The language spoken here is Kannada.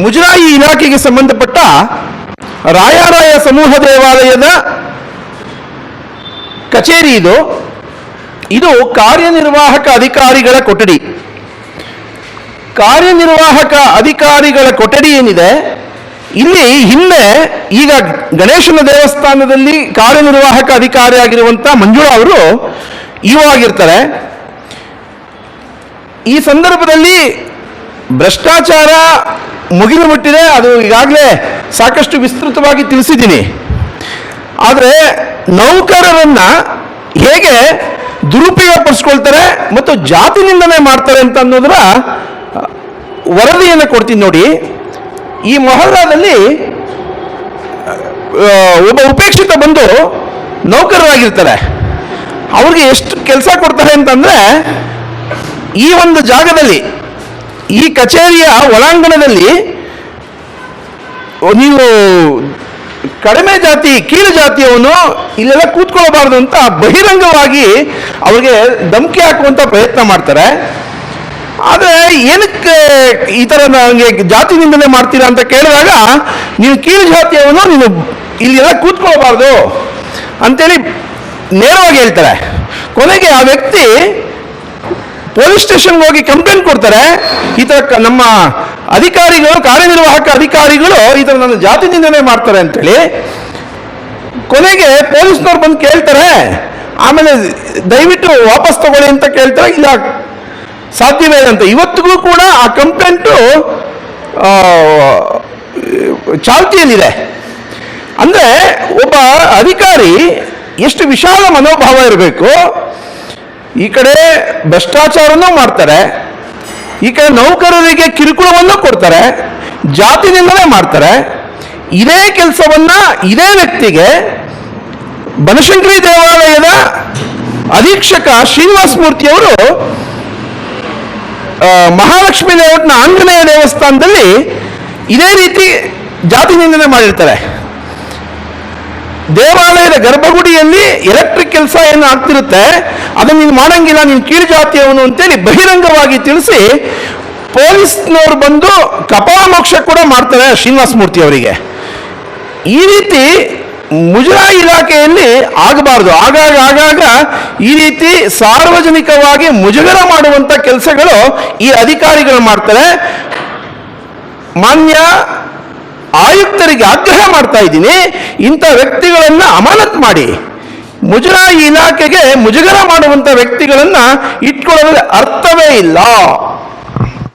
ಮುಜರಾಯಿ ಇಲಾಖೆಗೆ ಸಂಬಂಧಪಟ್ಟ ರಾಯರಾಯ ಸಮೂಹ ದೇವಾಲಯದ ಕಚೇರಿ ಇದು. ಇದು ಕಾರ್ಯನಿರ್ವಾಹಕ ಅಧಿಕಾರಿಗಳ ಕೊಠಡಿ. ಕಾರ್ಯನಿರ್ವಾಹಕ ಅಧಿಕಾರಿಗಳ ಕೊಠಡಿ ಏನಿದೆ, ಇಲ್ಲಿ ಹಿಂದೆ ಈಗ ಗಣೇಶನ ದೇವಸ್ಥಾನದಲ್ಲಿ ಕಾರ್ಯನಿರ್ವಾಹಕ ಅಧಿಕಾರಿ ಆಗಿರುವಂಥ ಮಂಜುಳಾ ಅವರು ಇವಾಗಿರ್ತಾರೆ ಈ ಸಂದರ್ಭದಲ್ಲಿ ಭ್ರಷ್ಟಾಚಾರ ಮುಗಿಲು ಮುಟ್ಟಿದೆ, ಅದು ಈಗಾಗಲೇ ಸಾಕಷ್ಟು ವಿಸ್ತೃತವಾಗಿ ತಿಳಿಸಿದ್ದೀನಿ. ಆದರೆ ನೌಕರರನ್ನ ಹೇಗೆ ದುರುಪಯೋಗ ಪಡಿಸ್ಕೊಳ್ತಾರೆ ಮತ್ತು ಜಾತಿ ನಿಂದನೆ ಮಾಡ್ತಾರೆ ಅಂತ ಅನ್ನೋದರ ವರದಿಯನ್ನು ಕೊಡ್ತೀನಿ ನೋಡಿ. ಈ ಮೊಹಲ್ಲಾದಲ್ಲಿ ಒಬ್ಬ ಉಪೇಕ್ಷಿತ ಬಂದು ನೌಕರರಾಗಿರ್ತಾರೆ. ಅವ್ರಿಗೆ ಎಷ್ಟು ಕೆಲಸ ಕೊಡ್ತಾರೆ ಅಂತಂದ್ರೆ, ಈ ಒಂದು ಜಾಗದಲ್ಲಿ ಈ ಕಚೇರಿಯ ಒಳಾಂಗಣದಲ್ಲಿ ನೀವು ಕಡಿಮೆ ಜಾತಿ, ಕೀಳು ಜಾತಿಯವನು ಇಲ್ಲೆಲ್ಲ ಕೂತ್ಕೊಳ್ಬಾರ್ದು ಅಂತ ಬಹಿರಂಗವಾಗಿ ಅವ್ರಿಗೆ ಧಮಕಿ ಹಾಕುವಂತ ಪ್ರಯತ್ನ ಮಾಡ್ತಾರೆ. ಆದರೆ ಏನಕ್ಕೆ ಈ ಥರ ನನಗೆ ಜಾತಿ ನಿಂದನೆ ಮಾಡ್ತೀರಾ ಅಂತ ಕೇಳಿದಾಗ ನೀನು ಕೀಳು ಜಾತಿಯವನು, ನೀನು ಇಲ್ಲೆಲ್ಲ ಕೂತ್ಕೊಳ್ಬಾರ್ದು ಅಂತೇಳಿ ನೇರವಾಗಿ ಹೇಳ್ತಾರೆ. ಕೊನೆಗೆ ಆ ವ್ಯಕ್ತಿ ಪೊಲೀಸ್ ಸ್ಟೇಷನ್ಗೆ ಹೋಗಿ ಕಂಪ್ಲೇಂಟ್ ಕೊಡ್ತಾರೆ. ಈ ಥರ ನಮ್ಮ ಅಧಿಕಾರಿಗಳು, ಕಾರ್ಯನಿರ್ವಾಹಕ ಅಧಿಕಾರಿಗಳು ಈ ಥರ ನನ್ನ ಜಾತಿ ನಿಂದನೆ ಮಾಡ್ತಾರೆ ಅಂತೇಳಿ ಕೊನೆಗೆ ಪೊಲೀಸ್ನವ್ರು ಬಂದು ಕೇಳ್ತಾರೆ. ಆಮೇಲೆ ದಯವಿಟ್ಟು ವಾಪಸ್ ತಗೊಳ್ಳಿ ಅಂತ ಕೇಳ್ತಾರೆ. ಇಲ್ಲ, ಸಾಧ್ಯವೇ ಅಂತ. ಇವತ್ತಿಗೂ ಕೂಡ ಆ ಕಂಪ್ಲೇಂಟು ಚಾಲ್ತಿಯಲ್ಲಿದೆ. ಅಂದರೆ ಒಬ್ಬ ಅಧಿಕಾರಿ ಎಷ್ಟು ವಿಶಾಲ ಮನೋಭಾವ ಇರಬೇಕು ಈ ಕಡೆ ಭ್ರಷ್ಟಾಚಾರನೂ ಮಾಡ್ತಾರೆ, ಈ ಕಡೆ ನೌಕರರಿಗೆ ಕಿರುಕುಳವನ್ನು ಕೊಡ್ತಾರೆ ಜಾತಿ ನಿಂದನೆ ಮಾಡ್ತಾರೆ. ಇದೇ ಕೆಲಸವನ್ನ ಇದೇ ವ್ಯಕ್ತಿಗೆ ಬನಶಂಕರಿ ದೇವಾಲಯದ ಅಧೀಕ್ಷಕ ಶ್ರೀನಿವಾಸ ಮೂರ್ತಿಯವರು ಮಹಾಲಕ್ಷ್ಮಿ ಲೇಔಟ್ನ ಆಂಜನೇಯ ದೇವಸ್ಥಾನದಲ್ಲಿ ಇದೇ ರೀತಿ ಜಾತಿ ನಿಂದನೆ ಮಾಡಿರ್ತಾರೆ. ದೇವಾಲಯದ ಗರ್ಭಗುಡಿಯಲ್ಲಿ ಎಲೆಕ್ಟ್ರಿಕ್ ಕೆಲಸ ಏನು ಆಗ್ತಿರುತ್ತೆ? ಅದನ್ನು ನೀನು ಮಾಡಂಗಿಲ್ಲ, ನೀನು ಕೀಳು ಜಾತಿಯವನು ಅಂತೇಳಿ ಬಹಿರಂಗವಾಗಿ ತಿಳಿಸಿ ಪೊಲೀಸ್ನವ್ರು ಬಂದು ಕಪಾಳಮೋಕ್ಷ ಕೂಡ ಮಾಡ್ತಾರೆ ಶ್ರೀನಿವಾಸ ಮೂರ್ತಿ ಅವರಿಗೆ. ಈ ರೀತಿ ಮುಜರಾಯಿ ಇಲಾಖೆಯಲ್ಲಿ ಆಗಬಾರ್ದು. ಆಗಾಗ ಆಗಾಗ ಈ ರೀತಿ ಸಾರ್ವಜನಿಕವಾಗಿ ಮುಜುಗರ ಮಾಡುವಂತ ಕೆಲಸಗಳು ಈ ಅಧಿಕಾರಿಗಳು ಮಾಡ್ತಾರೆ. ಮಾನ್ಯ ಆಯುಕ್ತರಿಗೆ ಆಗ್ರಹ ಮಾಡ್ತಾ ಇದ್ದೀನಿ. ಇಂಥ ವ್ಯಕ್ತಿಗಳನ್ನು ಅಮಾನತ್ ಮಾಡಿ. ಮುಜರಾಯಿ ಇಲಾಖೆಗೆ ಮುಜುಗರ ಮಾಡುವಂತ ವ್ಯಕ್ತಿಗಳನ್ನು ಇಟ್ಕೊಳ್ಳೋದ್ರೆ ಅರ್ಥವೇ ಇಲ್ಲ.